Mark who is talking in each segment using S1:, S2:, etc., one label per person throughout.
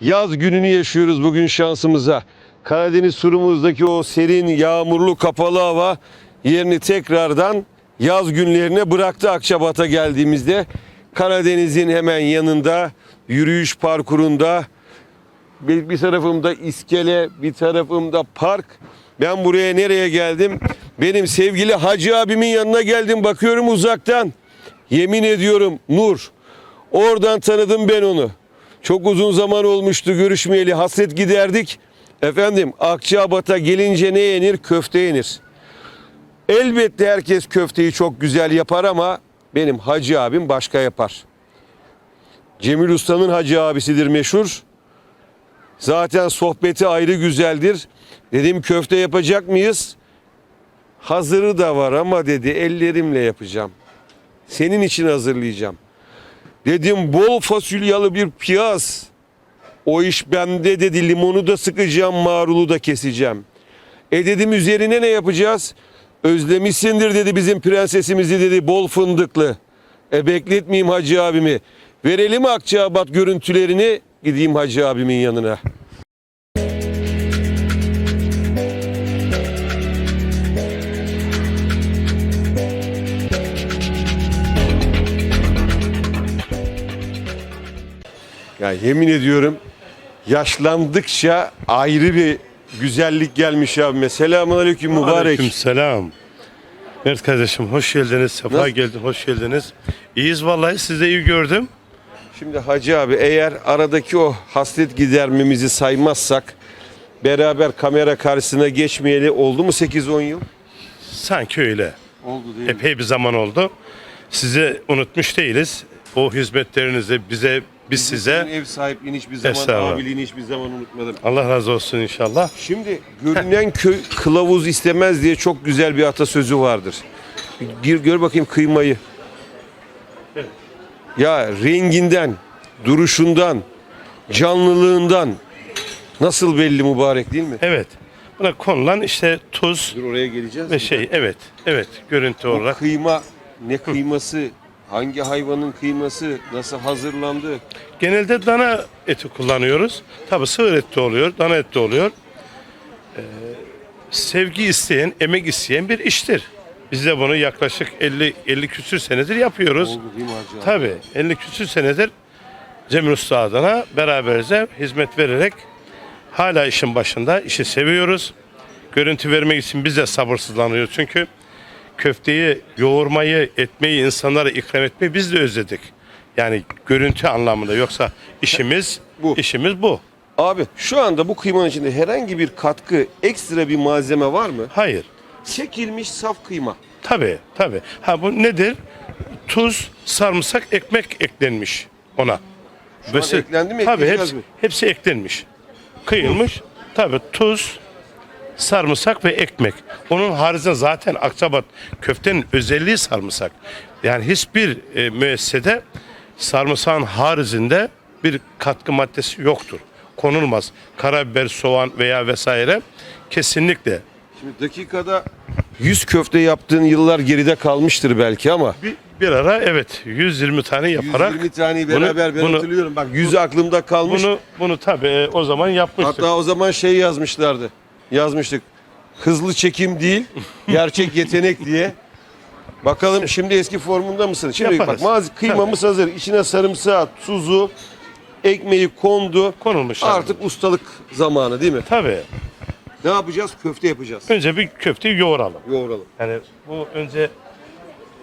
S1: Yaz gününü yaşıyoruz bugün şansımıza. Karadeniz turumuzdaki o serin, yağmurlu, kapalı hava yerini tekrardan yaz günlerine bıraktı Akçabat'a geldiğimizde. Karadeniz'in hemen yanında, yürüyüş parkurunda, bir, bir tarafımda iskele, bir tarafımda park. Ben buraya nereye geldim? Benim sevgili hacı abimin yanına geldim. Bakıyorum uzaktan. Yemin ediyorum Nur. Oradan tanıdım ben onu. Çok uzun zaman olmuştu görüşmeyeli. Hasret giderdik. Efendim Akçabat'a gelince ne yenir? Köfte yenir. Elbette herkes köfteyi çok güzel yapar ama benim hacı abim başka yapar. Cemil Usta'nın hacı abisidir meşhur. Zaten sohbeti ayrı güzeldir. Dedim köfte yapacak mıyız? Hazırı da var ama dedi ellerimle yapacağım. Senin için hazırlayacağım. Dedim bol fasulyalı bir piyaz. O iş bende dedi limonu da sıkacağım marulu da keseceğim. E dedim üzerine ne yapacağız? Özlemişsindir dedi bizim prensesimizi dedi bol fındıklı. E bekletmeyeyim hacı abimi. Verelim Akçabat görüntülerini gideyim hacı abimin yanına. Ya yemin ediyorum yaşlandıkça ayrı bir güzellik gelmiş abime. Selamun aleyküm mübarek.
S2: Aleyküm selam. Mert kardeşim hoş geldiniz. Sefa
S1: Nasıl?
S2: geldin, hoş geldiniz. İyiyiz vallahi sizi de iyi gördüm.
S1: Şimdi Hacı abi eğer aradaki o hasret gidermemizi saymazsak beraber kamera karşısına geçmeyeli oldu mu 8-10 yıl?
S2: Sanki öyle.
S1: Oldu değil
S2: Epey bir zaman oldu. Sizi unutmuş değiliz. O hizmetlerinizi bize, biz size
S1: ev sahipliğini hiçbir zaman,
S2: Estağfurullah.
S1: abiliğini hiçbir zaman unutmadım.
S2: Allah razı olsun inşallah.
S1: Şimdi görünen köy kılavuz istemez diye çok güzel bir atasözü vardır. Gir gör bakayım kıymayı. Ya renginden, duruşundan, canlılığından nasıl belli mübarek değil mi?
S2: Evet. Buna konulan işte tuz
S1: Dur oraya geleceğiz.
S2: ve
S1: mi?
S2: şey evet. Evet görüntü
S1: Bu
S2: olarak.
S1: kıyma ne kıyması, hangi hayvanın kıyması, nasıl hazırlandı?
S2: Genelde dana eti kullanıyoruz. Tabi sığır eti de oluyor, dana eti de oluyor. Ee, sevgi isteyen, emek isteyen bir iştir. Biz de bunu yaklaşık 50 50 küsür senedir yapıyoruz.
S1: Oldu değil mi hacı abi?
S2: Tabi 50 küsür senedir Cemil Usta adına beraberce hizmet vererek hala işin başında işi seviyoruz. Görüntü vermek için biz de sabırsızlanıyoruz çünkü köfteyi yoğurmayı, etmeyi, insanlara ikram etmeyi biz de özledik. Yani görüntü anlamında yoksa işimiz
S1: Bu.
S2: işimiz bu.
S1: Abi şu anda bu kıymanın içinde herhangi bir katkı, ekstra bir malzeme var mı?
S2: Hayır.
S1: Çekilmiş saf kıyma.
S2: Tabi tabi. Ha bu nedir? Tuz, sarımsak, ekmek eklenmiş ona.
S1: Şu an eklendi mi,
S2: Tabi
S1: ekleyeceğiz
S2: hepsi,
S1: mi?
S2: hepsi eklenmiş. Kıyılmış. Tabi tuz, sarımsak ve ekmek. Onun haricinde zaten Akçabat köftenin özelliği sarımsak. Yani hiçbir e, müessesede sarımsağın haricinde bir katkı maddesi yoktur. Konulmaz. Karabiber, soğan veya vesaire kesinlikle
S1: Şimdi dakikada 100 köfte yaptığın yıllar geride kalmıştır belki ama
S2: bir, bir ara evet 120 tane yaparak
S1: 120 taneyi
S2: bunu-
S1: beraber ben
S2: bunu-
S1: hatırlıyorum. Bak 100 aklımda kalmış.
S2: bunu bunu tabii o zaman yapmıştık.
S1: Hatta o zaman şey yazmışlardı. Yazmıştık. Hızlı çekim değil, gerçek yetenek diye. Bakalım şimdi eski formunda mısın? Şimdi
S2: Yaparız.
S1: bak maz kıymamız hazır. İçine sarımsağı, tuzu, ekmeği kondu.
S2: Konulmuş.
S1: Artık ustalık zamanı değil mi?
S2: tabii.
S1: Ne yapacağız? Köfte yapacağız.
S2: Önce bir köfteyi yoğuralım.
S1: Yoğuralım.
S2: Yani bu önce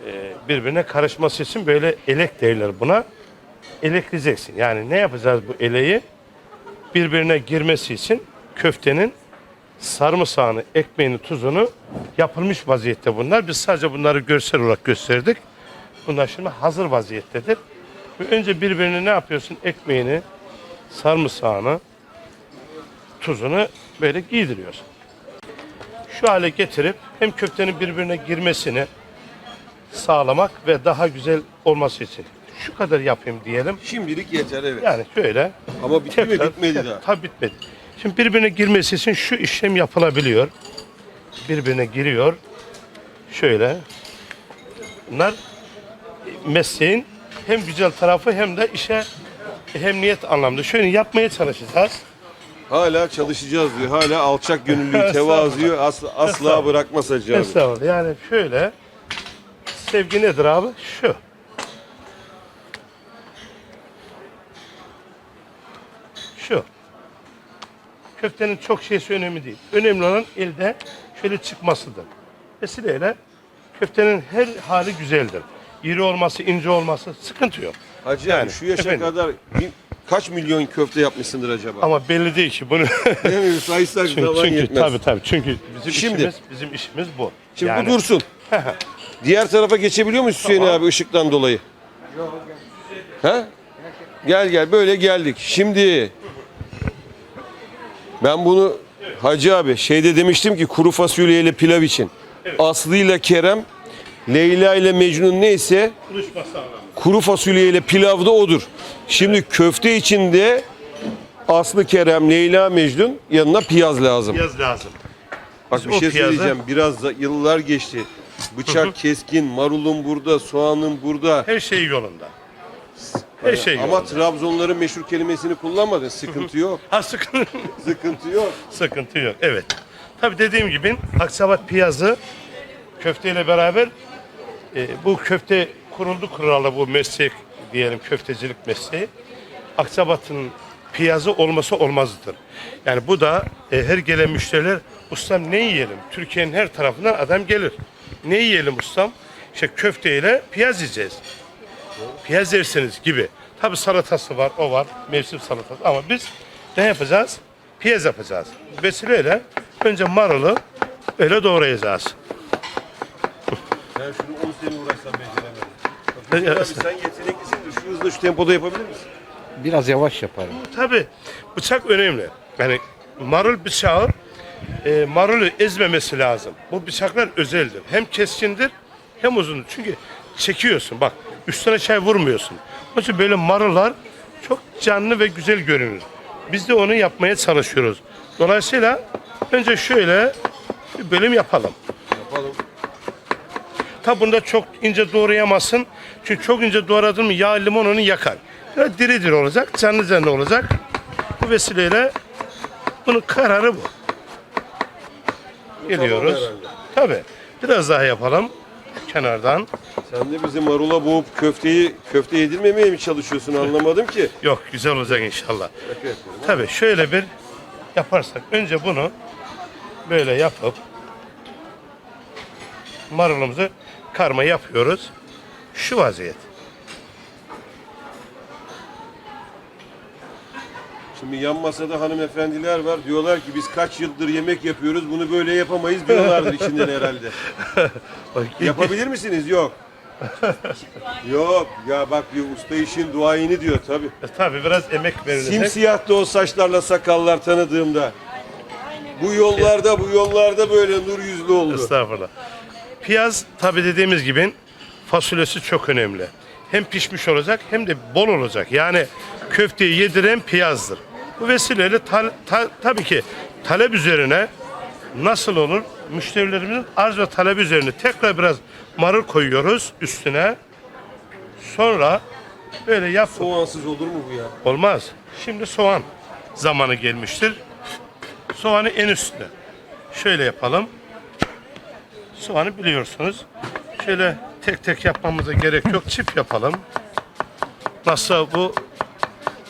S2: e, birbirine karışması için böyle elek derler buna. Elekleyeceksin. Yani ne yapacağız bu eleği? Birbirine girmesi için köftenin sarımsağını, ekmeğini, tuzunu yapılmış vaziyette bunlar. Biz sadece bunları görsel olarak gösterdik. Bunlar şimdi hazır vaziyettedir. Ve önce birbirine ne yapıyorsun? Ekmeğini, sarımsağını, tuzunu böyle giydiriyorsun şu hale getirip hem köftenin birbirine girmesini sağlamak ve daha güzel olması için. Şu kadar yapayım diyelim.
S1: Şimdilik yeter evet.
S2: Yani şöyle.
S1: Ama bitti mi? Bitmedi daha.
S2: Tabii bitmedi. Şimdi birbirine girmesi için şu işlem yapılabiliyor. Birbirine giriyor. Şöyle. Bunlar mesleğin hem güzel tarafı hem de işe hem niyet anlamda şöyle yapmaya çalışacağız.
S1: Hala çalışacağız diyor. Hala alçak gönüllüyü, tevazuyu asla, asla abi.
S2: Estağfurullah. Yani şöyle sevgi nedir abi? Şu. Köftenin çok şeysi önemli değil. Önemli olan elde şöyle çıkmasıdır. Vesileyle köftenin her hali güzeldir. İri olması, ince olması sıkıntı yok.
S1: Hacı
S2: Yani,
S1: şu yaşa
S2: efendim.
S1: kadar bin- kaç milyon köfte yapmışsındır acaba?
S2: Ama belli değil ki bunu.
S1: Değil mi? Saysak
S2: çünkü,
S1: zaman
S2: çünkü
S1: yetmez.
S2: tabii tabii çünkü bizim
S1: Şimdi-
S2: işimiz bizim işimiz bu.
S1: Şimdi
S2: Yani-
S1: bu dursun. Diğer tarafa geçebiliyor muyuz Hüseyin
S2: Tamam.
S1: abi ışıktan dolayı? Ha? Gel gel böyle geldik. Şimdi ben bunu Hacı abi şeyde demiştim ki kuru fasulyeyle pilav için. Aslı ile Kerem, Leyla ile Mecnun neyse kuru fasulyeyle pilav da odur. Şimdi köfte içinde Aslı Kerem, Leyla Mecnun yanına piyaz lazım.
S2: Yaz lazım.
S1: Bak
S2: Biz
S1: bir şey
S2: piyazı-
S1: söyleyeceğim. Biraz da yıllar geçti. Bıçak keskin, marulun burada, soğanın burada.
S2: Her şey yolunda. Her şey
S1: Ama
S2: yolunda.
S1: Trabzonların meşhur kelimesini kullanmadın. Sıkıntı yok.
S2: Ha sıkıntı,
S1: Sıkıntı yok.
S2: sıkıntı yok. Evet. Tabii dediğim gibi Aksabat piyazı köfteyle beraber e, bu köfte kuruldu kuralı bu meslek diyelim köftecilik mesleği. Aksabat'ın piyazı olması olmazdır. Yani bu da e, her gelen müşteriler ustam ne yiyelim? Türkiye'nin her tarafından adam gelir. Ne yiyelim ustam? İşte köfteyle piyaz yiyeceğiz. Piyaz yersiniz gibi. Tabi salatası var, o var. Mevsim salatası. Ama biz ne yapacağız? Piyaz yapacağız. Vesileyle önce marulu öyle doğrayacağız.
S1: Ben şunu 10 sene uğraşsam beceremedim. Abi sen yeteneklisin. Şu hızla şu tempoda yapabilir misin?
S3: Biraz yavaş yaparım.
S2: Tabi bıçak önemli. Yani marul bıçağı e, marulu ezmemesi lazım. Bu bıçaklar özeldir. Hem keskindir hem uzundur. Çünkü çekiyorsun bak üstüne çay vurmuyorsun. Onun için böyle marullar çok canlı ve güzel görünür. Biz de onu yapmaya çalışıyoruz. Dolayısıyla önce şöyle bir bölüm yapalım.
S1: Yapalım.
S2: Tabi bunda çok ince doğrayamazsın. Çünkü çok ince doğradın mı yağ limon onu yakar. Biraz diri diri olacak, canlı canlı olacak. Bu vesileyle bunun kararı bu. Geliyoruz. Tabi. Biraz daha yapalım kenardan.
S1: Sen de bizi marula boğup köfteyi köfte yedirmemeye mi çalışıyorsun anlamadım ki.
S2: Yok güzel olacak inşallah.
S1: Şaka yapıyorum.
S2: Tabi şöyle bir yaparsak önce bunu böyle yapıp marulumuzu karma yapıyoruz. Şu vaziyet.
S1: Şimdi yan masada hanımefendiler var. Diyorlar ki biz kaç yıldır yemek yapıyoruz bunu böyle yapamayız diyorlardır içinden herhalde. Yapabilir misiniz? Yok. Yok. Ya bak bir usta işin duayeni diyor tabi.
S2: E, Tabii biraz emek verilecek.
S1: Simsiyah da o saçlarla sakallar tanıdığımda. Bu yollarda bu yollarda böyle nur yüzlü oldu.
S2: Estağfurullah. Piyaz tabii dediğimiz gibi fasulyesi çok önemli. Hem pişmiş olacak hem de bol olacak. Yani köfteyi yediren piyazdır. Bu vesileyle tal- ta- tabii ki talep üzerine nasıl olur? Müşterilerimizin arz ve talep üzerine tekrar biraz marul koyuyoruz üstüne. Sonra böyle yap
S1: Soğansız olur mu bu ya?
S2: Olmaz. Şimdi soğan zamanı gelmiştir. Soğanı en üstüne. Şöyle yapalım. Soğanı biliyorsunuz. Şöyle tek tek yapmamıza gerek yok. Çift yapalım. Nasıl bu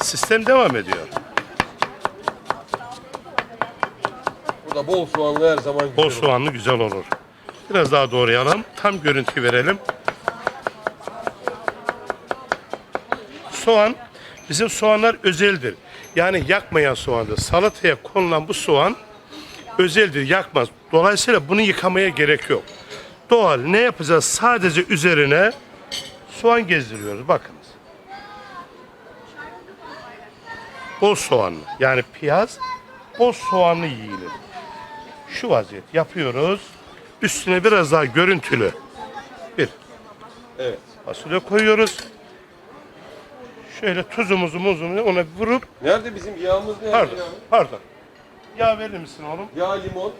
S2: sistem devam ediyor.
S1: Burada bol soğanlı her zaman güzel
S2: Bol
S1: olur.
S2: soğanlı güzel olur. Biraz daha doğrayalım. Tam görüntü verelim. Soğan, bizim soğanlar özeldir. Yani yakmayan soğandır. Salataya konulan bu soğan özeldir, yakmaz. Dolayısıyla bunu yıkamaya gerek yok. Doğal ne yapacağız? Sadece üzerine soğan gezdiriyoruz. Bakınız. Bol soğanlı. Yani piyaz bol soğanlı yiyilir şu vaziyet yapıyoruz. Üstüne biraz daha görüntülü bir
S1: Evet.
S2: fasulye koyuyoruz. Şöyle tuzumuzu muzumuzu ona vurup
S1: Nerede bizim yağımız nerede
S2: pardon
S1: ya?
S2: pardon. Yağ verir misin oğlum?
S1: Yağ limon.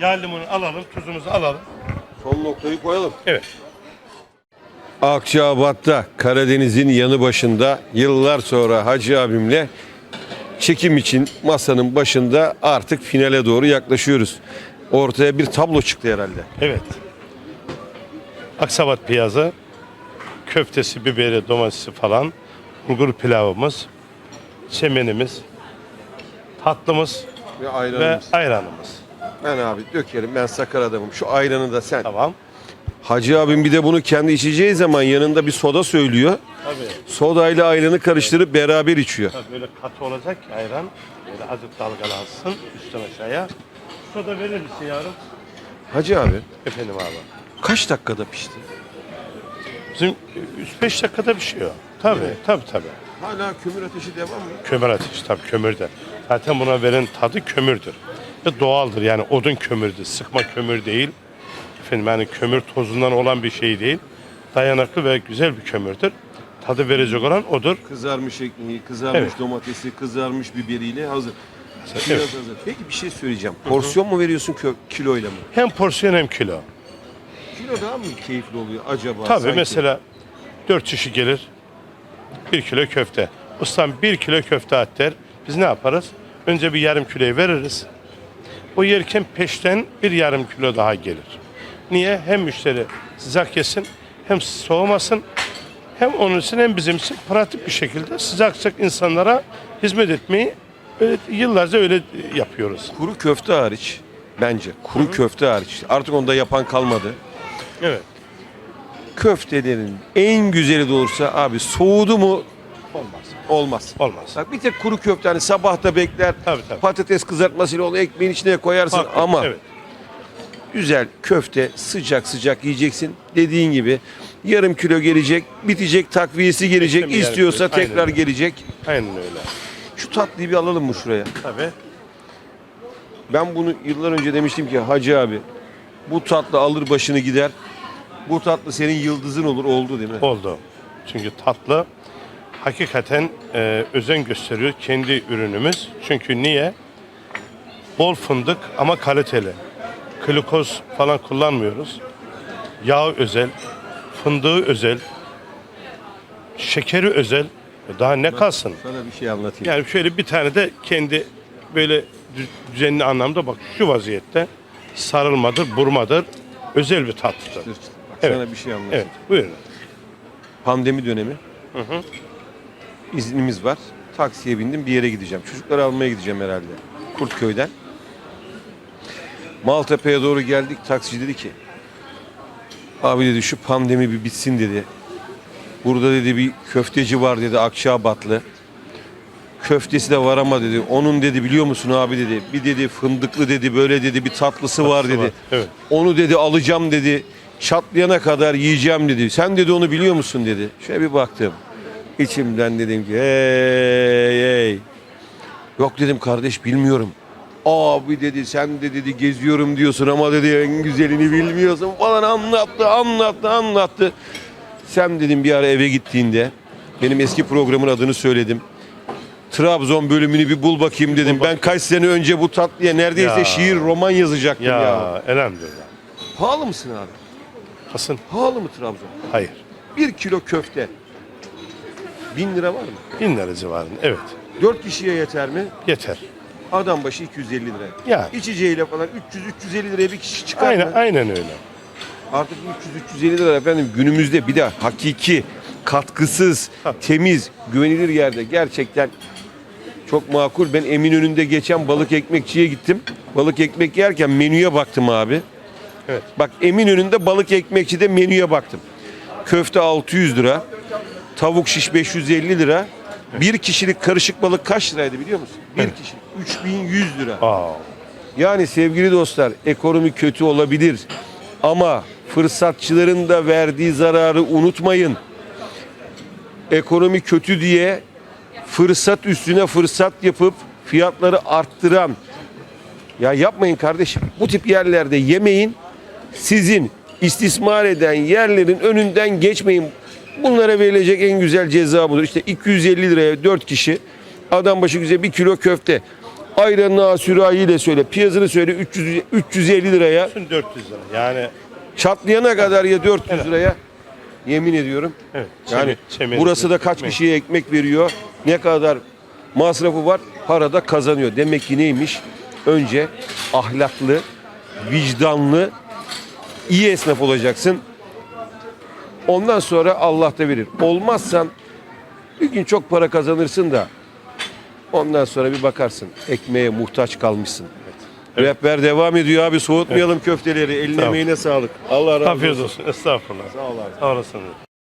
S2: Yağ limonu alalım, tuzumuzu alalım.
S1: Son noktayı koyalım.
S2: Evet.
S1: Akçabat'ta Karadeniz'in yanı başında yıllar sonra Hacı abimle çekim için masanın başında artık finale doğru yaklaşıyoruz. Ortaya bir tablo çıktı herhalde.
S2: Evet. Aksabat piyazı, köftesi, biberi, domatesi falan, bulgur pilavımız, çemenimiz, tatlımız
S1: Ve
S2: ve
S1: ayranımız.
S2: ayranımız.
S1: Ben abi dökerim ben sakar adamım. Şu ayranı da sen.
S2: Tamam.
S1: Hacı abim bir de bunu kendi içeceği zaman yanında bir soda söylüyor.
S2: Tabii.
S1: Sodayla ayranı karıştırıp beraber içiyor.
S2: Tabii böyle katı olacak ki ayran. Böyle azıcık dalgalansın üstten aşağıya. Soda verir misin yavrum?
S1: Hacı abi
S2: Efendim abi.
S1: kaç dakikada pişti?
S2: Bizim 3-5 dakikada pişiyor. Tabii, tabii tabii.
S1: Hala kömür ateşi devam mı?
S2: Kömür ateşi tabii kömürde. Zaten buna veren tadı kömürdür. Ve doğaldır yani odun kömürdür. Sıkma kömür değil. Efendim yani kömür tozundan olan bir şey değil. Dayanıklı ve güzel bir kömürdür. Tadı verecek olan odur.
S1: Kızarmış ekmeği, kızarmış
S2: Evet.
S1: domatesi, kızarmış biberiyle hazır.
S2: Evet.
S1: Biraz hazır. Peki bir şey söyleyeceğim. Porsiyon mu veriyorsun kö- kiloyla mı?
S2: Hem porsiyon hem kilo.
S1: Kilo daha mı keyifli oluyor acaba?
S2: Tabii
S1: sanki?
S2: mesela 4 kişi gelir. 1 kilo köfte. Ustam 1 kilo köfte at der. Biz ne yaparız? Önce bir yarım kiloyu veririz. O yerken peşten bir yarım kilo daha gelir. Niye? Hem müşteri sıcak yesin, hem soğumasın, hem onun için hem bizim için pratik bir şekilde sıcak sıcak insanlara hizmet etmeyi öyle, yıllarca öyle yapıyoruz.
S1: Kuru köfte hariç bence kuru köfte hariç artık onda yapan kalmadı.
S2: Evet.
S1: Köftelerin en güzeli de olursa abi soğudu mu
S2: Olmaz.
S1: olmaz.
S2: Olmaz.
S1: Bak bir tek kuru köfte hani sabah da bekler.
S2: Tabii, tabii.
S1: Patates kızartmasıyla onu ekmeğin içine koyarsın
S2: Farklı.
S1: ama
S2: evet.
S1: Güzel köfte sıcak sıcak yiyeceksin. Dediğin gibi yarım kilo gelecek, bitecek, takviyesi gelecek.
S2: Yarım
S1: istiyorsa.
S2: Aynen
S1: tekrar
S2: öyle.
S1: gelecek.
S2: Aynen öyle.
S1: Şu tatlıyı bir alalım mı şuraya?
S2: Tabii.
S1: Ben bunu yıllar önce demiştim ki Hacı abi bu tatlı alır başını gider. Bu tatlı senin yıldızın olur oldu değil mi?
S2: oldu. Çünkü tatlı hakikaten e, özen gösteriyor kendi ürünümüz. Çünkü niye? Bol fındık ama kaliteli. Glikoz falan kullanmıyoruz. Yağ özel, fındığı özel, şekeri özel. Daha ne kalsın?
S1: Sana bir şey anlatayım.
S2: Yani şöyle bir tane de kendi böyle dü- düzenli anlamda bak şu vaziyette sarılmadır, burmadır. Özel bir tatlıdır.
S1: Bak
S2: Evet.
S1: Sana bir şey anlatayım.
S2: Evet, buyurun.
S1: Pandemi dönemi. İznimiz var. Taksiye bindim bir yere gideceğim. Çocukları almaya gideceğim herhalde. Kurtköy'den. Maltepe'ye doğru geldik. Taksici dedi ki abi dedi şu pandemi bir bitsin dedi. Burada dedi bir köfteci var dedi Akçabatlı. Köftesi de var ama dedi. Onun dedi biliyor musun abi dedi. Bir dedi fındıklı dedi böyle dedi bir tatlısı var dedi.
S2: var, evet.
S1: Onu dedi alacağım dedi. Çatlayana kadar yiyeceğim dedi. Sen dedi onu biliyor musun dedi. Şöyle bir baktım. İçimden dedim ki hey hey. Yok dedim kardeş bilmiyorum. Abi dedi sen de dedi geziyorum diyorsun ama dedi en güzelini bilmiyorsun falan anlattı anlattı anlattı. Sen dedim bir ara eve gittiğinde benim eski programın adını söyledim. Trabzon bölümünü bir bul bakayım dedim. Ben kaç sene önce bu tatlıya neredeyse
S2: Ya.
S1: şiir roman yazacaktım ya.
S2: Ya, elhamdülillah.
S1: Pahalı mısın abi?
S2: Kasın?
S1: Pahalı mı Trabzon?
S2: Hayır.
S1: Bir kilo köfte. Bin lira var mı?
S2: Bin lira civarında. Evet.
S1: Dört kişiye yeter mi?
S2: Yeter.
S1: Adam başı 250 lira.
S2: Yani.
S1: İçeceğiyle falan 300-350 liraya bir kişi çıkar
S2: Aynen,
S1: mı?
S2: aynen öyle.
S1: Artık 300-350 lira efendim günümüzde bir de hakiki, katkısız, temiz, güvenilir yerde gerçekten çok makul. Ben Eminönü'nde geçen balık ekmekçiye gittim. Balık ekmek yerken menüye baktım abi.
S2: Evet.
S1: Bak Eminönü'nde balık ekmekçide menüye baktım. Köfte 600 lira, tavuk şiş 550 lira. Bir kişilik karışık balık kaç liraydı biliyor musun? Bir kişi 3100 lira.
S2: Aa,
S1: Yani sevgili dostlar ekonomi kötü olabilir ama fırsatçıların da verdiği zararı unutmayın. Ekonomi kötü diye fırsat üstüne fırsat yapıp fiyatları arttıran ya yapmayın kardeşim. Bu tip yerlerde yemeyin. Sizin istismar eden yerlerin önünden geçmeyin. Bunlara verilecek en güzel ceza budur. İşte 250 liraya 4 kişi adam başı güzel bir kilo köfte. Ayranını sürahiyle söyle. Piyazını söyle 300, 350 liraya.
S2: bütün 400 lira. Yani
S1: Çatlayana kadar ya 400 liraya. Yemin ediyorum.
S2: Evet.
S1: Yani
S2: çemeni
S1: burası da kaç
S2: ekmek.
S1: kişiye ekmek veriyor. Ne kadar masrafı var. Para da kazanıyor. Demek ki neymiş? Önce ahlaklı, vicdanlı, iyi esnaf olacaksın. Ondan sonra Allah da verir. Olmazsan bir gün çok para kazanırsın da ondan sonra bir bakarsın ekmeğe muhtaç kalmışsın. Rehber devam ediyor abi soğutmayalım köfteleri. Eline
S2: Tamam.
S1: emeğine sağlık. Allah razı olsun.
S2: Afiyet olsun. Estağfurullah.
S1: Sağ ol abi.
S2: Sağ olasın.